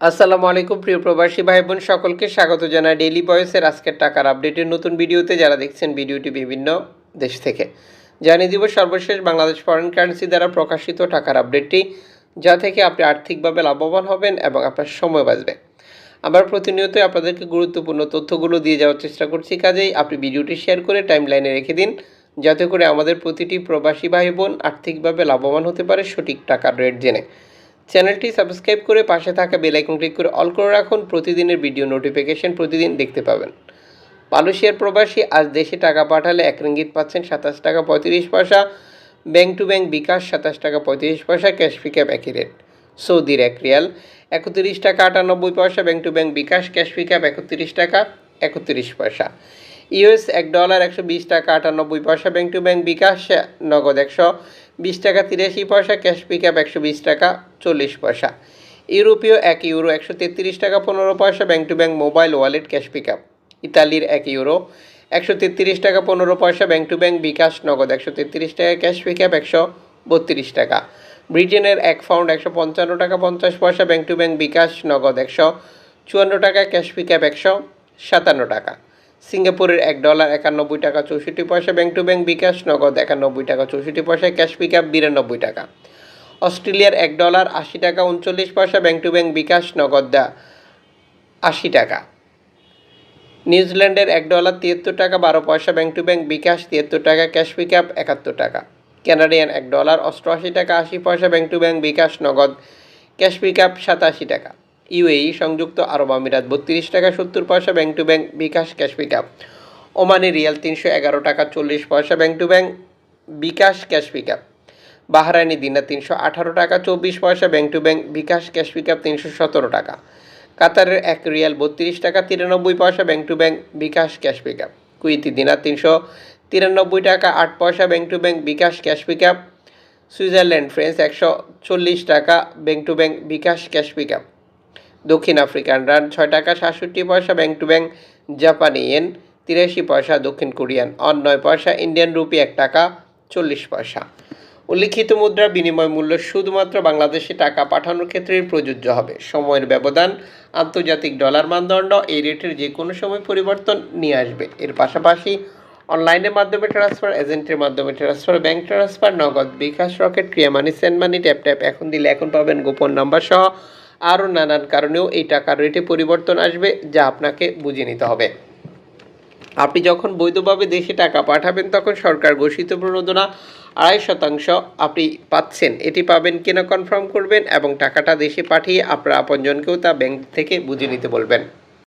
আসসালামু আলাইকুম, প্রিয় প্রবাসী ভাই বোন সকলকে স্বাগত জানাই ডেইলি ভয়েসের আজকের টাকার আপডেটের নতুন ভিডিওতে। যারা দেখছেন ভিডিওটি বিভিন্ন দেশ থেকে। জানিয়ে দিব সর্বশেষ বাংলাদেশ ফরেন কারেন্সি দ্বারা প্রকাশিত টাকার আপডেটটি, যা থেকে আপনি আর্থিকভাবে লাভবান হবেন এবং আপনার সময় বাঁচবে। আমরা প্রতিনিয়তই আপনাদেরকে গুরুত্বপূর্ণ তথ্যগুলো দিয়ে যাওয়ার চেষ্টা করছি। কাজেই আপনি ভিডিওটি শেয়ার করে টাইম লাইনে রেখে দিন, যাতে করে আমাদের প্রতিটি প্রবাসী ভাই বোন আর্থিকভাবে লাভবান হতে পারে সঠিক টাকার রেট জেনে। চ্যানেলটি সাবস্ক্রাইব করে পাশে থাকা বেল ক্লিক করে অল করে রাখুন। প্রতিদিনের ভিডিও নোটিফিকেশন প্রতিদিন দেখতে পাবেন। মালয়েশিয়ার প্রবাসী আজ দেশে টাকা পাঠালে এক রিঙ্গিত পাচ্ছেন সাতাশ টাকা পঁয়ত্রিশ পয়সা। ব্যাংক টু ব্যাংক বিকাশ সাতাশ টাকা পঁয়ত্রিশ পয়সা, ক্যাশ পিকআপ একই রেট। সৌদির এক রিয়াল, একত্রিশ টাকা আটানব্বই পয়সা। Bank to bank bKash, cash pickup একত্রিশ টাকা, একত্রিশ পয়সা। ইউএস এক ডলার একশো বিশ টাকা আটানব্বই পয়সা। ব্যাংক টু ব্যাংক বিকাশ, নগদ একশো। বিশ টাকা তিরাশি পয়সা ক্যাশ পিক পিকআপ একশো বিশ টাকা, চল্লিশ পয়সা। ইউরোপীয় এক ইউরো একশো তেত্রিশ টাকা, পনেরো পয়সা bank to bank mobile wallet cash pick pickup ইতালির এক ইউরো একশো তেত্রিশ টাকা, পনেরো পয়সা ব্যাংক টু ব্যাংক বিকাশ নগদ একশো তেত্রিশ টাকা ক্যাশ পিকআপ একশো বত্রিশ টাকা। ব্রিটেনের এক পাউন্ড একশো পঞ্চান্ন টাকা, পঞ্চাশ পয়সা ব্যাংক টু ব্যাংক বিকাশ নগদ একশো চুয়ান্ন টাকা ক্যাশ পিক পিকআপ একশো সাতান্ন টাকা। সিঙ্গাপুরের এক ডলার একানব্বই টাকা চৌষট্টি পয়সা, ব্যাংক টু ব্যাংক বিকাশ নগদ একানব্বই টাকা চৌষট্টি পয়সা, ক্যাশ পিকআপ বিরানব্বই টাকা। অস্ট্রেলিয়ার এক ডলার আশি টাকা উনচল্লিশ পয়সা, ব্যাংক টু ব্যাংক বিকাশ নগদ আশি টাকা। নিউজিল্যান্ডের এক ডলার তিয়াত্তর টাকা বারো পয়সা, ব্যাংক টু ব্যাংক বিকাশ তিয়াত্তর টাকা, ক্যাশ পিক আপ একাত্তর টাকা। কানাডিয়ান এক ডলার অষ্টআশি টাকা আশি পয়সা, ব্যাংক টু ব্যাংক বিকাশ নগদ, ক্যাশ পিকআপ সাতাশি টাকা। ইউএই সংযুক্ত আরব আমিরাত বত্রিশ টাকা সত্তর পয়সা bank to bank bKash cash pickup. Omani rial তিনশো এগারো টাকা চল্লিশ পয়সা bank to bank bKash cash pickup. Bahraini dinar তিনশো আঠারো টাকা চব্বিশ পয়সা bank to bank bKash cash pickup তিনশো সতেরো টাকা। কাতারের এক রিয়াল বত্রিশ টাকা তিরানব্বই পয়সা bank to bank bKash cash pickup. Kuwaiti dinar তিনশো তিরানব্বই টাকা আট পয়সা bank to bank bKash cash pickup. Switzerland francs একশো চল্লিশ টাকা bank to bank bKash cash pickup. দক্ষিণ আফ্রিকান রান, ছয় টাকা, সাতষট্টি পয়সা ব্যাংক টু ব্যাংক, জাপানি ইয়েন, তিরাশি পয়সা দক্ষিণ কোরিয়ান অন নয় পয়সা, ইন্ডিয়ান রুপি এক টাকা, চল্লিশ পয়সা। উল্লিখিত মুদ্রার বিনিময় মূল্য শুধুমাত্র বাংলাদেশে টাকা পাঠানোর ক্ষেত্রে প্রযোজ্য হবে। সময়ের ব্যবধান, আন্তর্জাতিক ডলার মানদণ্ড, এই রেটের যে কোনো সময় পরিবর্তন নিয়ে আসবে। এর পাশাপাশি অনলাইনের মাধ্যমে ট্রান্সফার এজেন্টের মাধ্যমে ট্রান্সফার ব্যাংক ট্রান্সফার নগদ বিকাশ রকেট ক্রিয়া money send money tap tap এখন দিলে এখন পাবেন গোপন নাম্বার সহ আরও নানান কারণেও এই টাকার রেটে পরিবর্তন আসবে, যা আপনাকে বুঝে নিতে হবে। আপনি যখন বৈধভাবে দেশে টাকা পাঠাবেন, তখন সরকার ঘোষিত প্রণোদনা আড়াই শতাংশ আপনি পাচ্ছেন। এটি পাবেন কিনা কনফার্ম করবেন এবং টাকাটা দেশে পাঠিয়ে আপনার আপনজনকেও তা ব্যাংক থেকে বুঝে নিতে বলবেন।